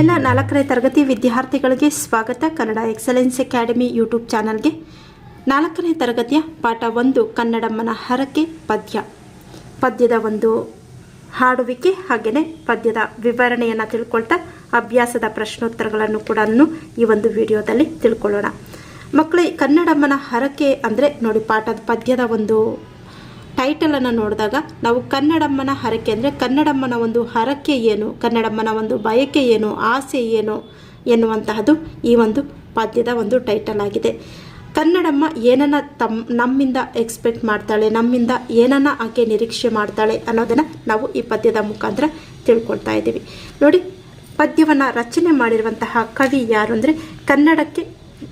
ಎಲ್ಲ ನಾಲ್ಕನೇ ತರಗತಿ ವಿದ್ಯಾರ್ಥಿಗಳಿಗೆ ಸ್ವಾಗತ. ಕನ್ನಡ ಎಕ್ಸಲೆನ್ಸ್ ಅಕಾಡೆಮಿ ಯೂಟ್ಯೂಬ್ ಚಾನಲ್ಗೆ ನಾಲ್ಕನೇ ತರಗತಿಯ ಪಾಠ ಒಂದು ಕನ್ನಡಮ್ಮನ ಹರಕೆ ಪದ್ಯ. ಪದ್ಯದ ಒಂದು ಹಾಡುವಿಕೆ ಹಾಗೆಯೇ ಪದ್ಯದ ವಿವರಣೆಯನ್ನು ತಿಳ್ಕೊಳ್ತಾ ಅಭ್ಯಾಸದ ಪ್ರಶ್ನೋತ್ತರಗಳನ್ನು ಕೂಡ ಈ ಒಂದು ವಿಡಿಯೋದಲ್ಲಿ ತಿಳ್ಕೊಳ್ಳೋಣ. ಮಕ್ಕಳೇ ಕನ್ನಡಮ್ಮನ ಹರಕೆ ಅಂದರೆ ನೋಡಿ ಪಾಠದ ಪದ್ಯದ ಒಂದು ಟೈಟಲನ್ನು ನೋಡಿದಾಗ ನಾವು ಕನ್ನಡಮ್ಮನ ಹರಕೆ ಅಂದರೆ ಕನ್ನಡಮ್ಮನ ಒಂದು ಹರಕೆ ಏನು, ಕನ್ನಡಮ್ಮನ ಒಂದು ಬಯಕೆ ಏನು, ಆಸೆ ಏನು ಎನ್ನುವಂತಹದ್ದು ಈ ಒಂದು ಪದ್ಯದ ಒಂದು ಟೈಟಲ್ ಆಗಿದೆ. ಕನ್ನಡಮ್ಮ ಏನನ್ನ ತಮ್, ನಮ್ಮಿಂದ ಎಕ್ಸ್ಪೆಕ್ಟ್ ಮಾಡ್ತಾಳೆ, ನಮ್ಮಿಂದ ಏನನ್ನ ಆಕೆ ನಿರೀಕ್ಷೆ ಮಾಡ್ತಾಳೆ ಅನ್ನೋದನ್ನು ನಾವು ಈ ಪದ್ಯದ ಮುಖಾಂತರ ತಿಳ್ಕೊಳ್ತಾ ಇದ್ದೀವಿ. ನೋಡಿ, ಪದ್ಯವನ್ನು ರಚನೆ ಮಾಡಿರುವಂತಹ ಕವಿ ಯಾರು ಅಂದರೆ ಕನ್ನಡಕ್ಕೆ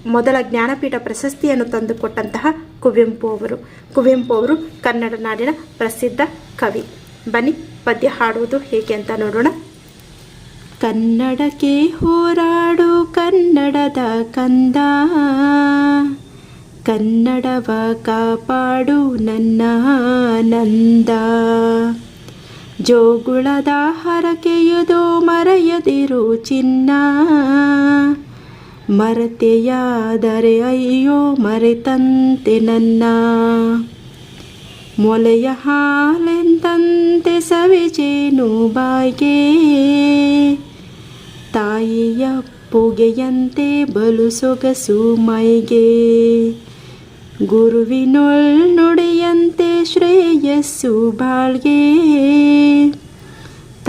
ಮೊದಲ ಜ್ಞಾನಪೀಠ ಪ್ರಶಸ್ತಿಯನ್ನು ತಂದುಕೊಟ್ಟಂತಹ ಕುವೆಂಪು ಅವರು. ಕುವೆಂಪು ಅವರು ಕನ್ನಡ ನಾಡಿನ ಪ್ರಸಿದ್ಧ ಕವಿ. ಬನ್ನಿ, ಪದ್ಯ ಹಾಡುವುದು ಹೇಗೆ ಅಂತ ನೋಡೋಣ. ಕನ್ನಡಕ್ಕೆ ಹೋರಾಡು ಕನ್ನಡದ ಕಂದ. ಕನ್ನಡವ ಕಾಪಾಡು ನನ್ನ ನಂದ. ಜೋಗುಳದ ಹರಕೆಯುದು ಮರೆಯದಿರು ಚಿನ್ನ. ಮರತೆಯಾದರೆ ಅಯ್ಯೋ ಮರೆತಂತೆ ನನ್ನ. ಮೊಲೆಯ ಹಾಲೆಂತಂತೆ ಸವಿಜೇನು ಬಾಯಿಗೆ. ತಾಯಿಯ ಪುಗೆಯಂತೆ ಬಲು ಸೊಗಸು ಮೈಗೆ. ಗುರುವಿನೊಳ್ ನುಡಿಯಂತೆ ಶ್ರೇಯಸ್ಸು ಬಾಳ್ಗೆ.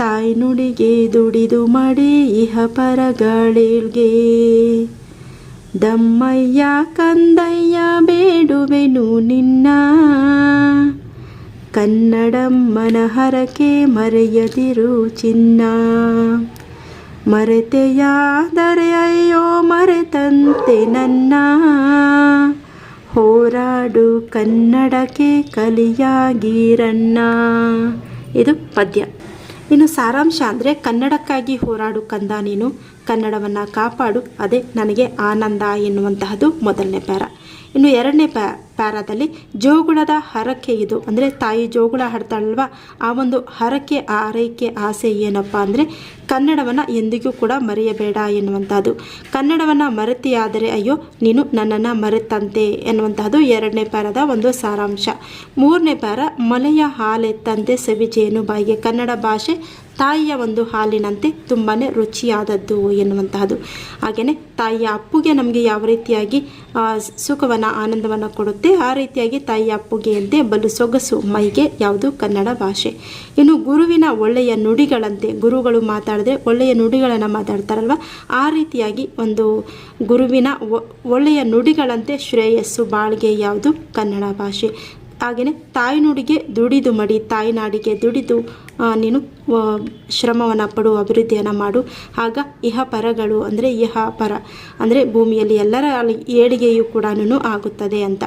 ತಾಯಿ ನುಡಿಗೆ ದುಡಿದು ಮಾಡಿ ಇಹ ಪರಗಳಿಗೆ ದಮ್ಮಯ್ಯ, ಕಂದಯ್ಯ, ಬೇಡುವೆನು ನಿನ್ನ. ಕನ್ನಡಮ್ಮನ ಹರಕೆ ಮರೆಯದಿರು ಚಿನ್ನ. ಮರೆತೆಯಾದರೆ ಅಯ್ಯೋ ಮರೆತಂತೆ ನನ್ನ. ಹೋರಾಡು ಕನ್ನಡಕ್ಕೆ ಕಲಿಯಾಗಿರಣ್ಣ ಇದು ಪದ್ಯ. ಇನ್ನು ಸಾರಾಂಶ ಅಂದರೆ ಕನ್ನಡಕ್ಕಾಗಿ ಹೋರಾಡು ಕಂದ ನೀನು. ಕನ್ನಡವನ್ನು ಕಾಪಾಡು. ಅದೇ ನನಗೆ ಆನಂದ ಎನ್ನುವಂತಹದ್ದು ಮೊದಲನೇ ಪ್ಯಾರ. ಇನ್ನು ಎರಡನೇ ಪ್ಯಾ, ಪ್ಯಾರಾದಲ್ಲಿ ಜೋಗುಳದ ಹರಕೆ ಇದು. ಅಂದರೆ ತಾಯಿ ಜೋಗುಳ ಹಾಡ್ತಾಳಲ್ವ? ಆ ಒಂದು ಹರಕೆ ಆರೈಕೆ ಆಸೆ ಏನಪ್ಪ ಅಂದರೆ ಕನ್ನಡವನ್ನು ಎಂದಿಗೂ ಕೂಡ ಮರೆಯಬೇಡ ಎನ್ನುವಂಥದ್ದು ಕನ್ನಡವನ್ನು ಮರೆತಿಯಾದರೆ ಅಯ್ಯೋ, ನೀನು ನನ್ನನ್ನು ಮರೆತಂತೆ ಎನ್ನುವಂತಹದ್ದು ಎರಡನೇ ಪ್ಯಾರದ ಒಂದು ಸಾರಾಂಶ. ಮೂರನೇ ಪ್ಯಾರ ಮಲೆಯ ಹಾಲೆತ್ತಂತೆ ಸವಿಜೇನು ಬಾಯಿಗೆ. ಕನ್ನಡ ಭಾಷೆ ತಾಯಿಯ ಒಂದು ಹಾಲಿನಂತೆ ತುಂಬಾ ರುಚಿಯಾದದ್ದು ಎನ್ನುವಂತಹದ್ದು ಹಾಗೆಯೇ ತಾಯಿಯ ಅಪ್ಪುಗೆ ನಮಗೆ ಯಾವ ರೀತಿಯಾಗಿ ಸುಖವನ್ನು, ಆನಂದವನ್ನು ಕೊಡುತ್ತೆ, ಆ ರೀತಿಯಾಗಿ ತಾಯಿಯ ಅಪ್ಪುಗೆಯಂತೆ ಬಲು ಸೊಗಸು ಮೈಗೆ ಯಾವುದು ಕನ್ನಡ ಭಾಷೆ. ಇನ್ನು ಗುರುವಿನ ಒಳ್ಳೆಯ ನುಡಿಗಳಂತೆ, ಗುರುಗಳು ಮಾತಾಡಿದ್ರೆ ಒಳ್ಳೆಯ ನುಡಿಗಳನ್ನು ಮಾತಾಡ್ತಾರಲ್ವ, ಆ ರೀತಿಯಾಗಿ ಒಂದು ಗುರುವಿನ ಒಳ್ಳೆಯ ನುಡಿಗಳಂತೆ ಶ್ರೇಯಸ್ಸು ಬಾಳ್ಗೆ ಯಾವುದು ಕನ್ನಡ ಭಾಷೆ. ಹಾಗೆಯೇ ತಾಯ್ನುಡಿಗೆ ದುಡಿದು ಮಡಿ ತಾಯ್ನಾಡಿಗೆ ದುಡಿದು ನೀನು ಶ್ರಮವನ್ನು ಪಡು, ಅಭಿವೃದ್ಧಿಯನ್ನು ಮಾಡು. ಆಗ ಇಹ ಪರಗಳು ಅಂದರೆ ಇಹ ಪರ, ಅಂದರೆ ಭೂಮಿಯಲ್ಲಿ ಎಲ್ಲರ ಏಳಿಗೆಯೂ ಕೂಡ ಆಗುತ್ತದೆ ಅಂತ.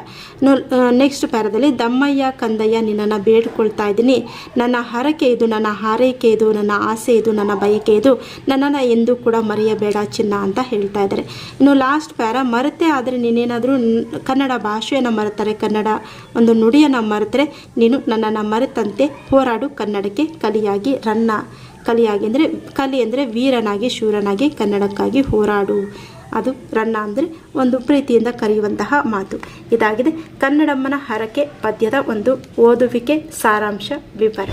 ನೆಕ್ಸ್ಟ್ ಪ್ಯಾರದಲ್ಲಿ ದಮ್ಮಯ್ಯ, ಕಂದಯ್ಯ, ನಿನ್ನನ್ನು ಬೇಡ್ಕೊಳ್ತಾ ಇದ್ದೀನಿ. ನನ್ನ ಹರಕೆ ಇದು, ನನ್ನ ಹಾರೈಕೆ ಇದು, ನನ್ನ ಆಸೆ ಇದು, ನನ್ನ ಬಯಕೆ ಇದು. ನನ್ನನ್ನು ಎಂದೂ ಕೂಡ ಮರೆಯಬೇಡ ಚಿನ್ನ ಅಂತ ಹೇಳ್ತಾ ಇದ್ದಾರೆ. ಇನ್ನು ಲಾಸ್ಟ್ ಪ್ಯಾರ, ಮರೆತೆ ಆದರೆ ನೀನೇನಾದರೂ ಕನ್ನಡ ಭಾಷೆಯನ್ನು ಮರೆತಾರೆ, ಕನ್ನಡ ಒಂದು ನುಡಿಯನ್ನು ಮರೆತರೆ, ನೀನು ನನ್ನನ್ನು ಮರೆತಂತೆ ಹೋರಾಡು ಕನ್ನಡಕ್ಕೆ ಕಲಿಯಾಗಿ ರನ್ನ, ಕಲಿಯಾಗಿ ಅಂದರೆ ಕಲಿ ಅಂದರೆ ವೀರನಾಗಿ, ಶೂರನಾಗಿ, ಕನ್ನಡಕ್ಕಾಗಿ ಹೋರಾಡು. ಅದು ರನ್ನ ಅಂದರೆ ಒಂದು ಪ್ರೀತಿಯಿಂದ ಕರೆಯುವಂತಹ ಮಾತು. ಇದಾಗಿದೆ ಕನ್ನಡಮ್ಮನ ಹರಕೆ ಪದ್ಯದ ಒಂದು ಓದುವಿಕೆ ಸಾರಾಂಶ ವಿವರ.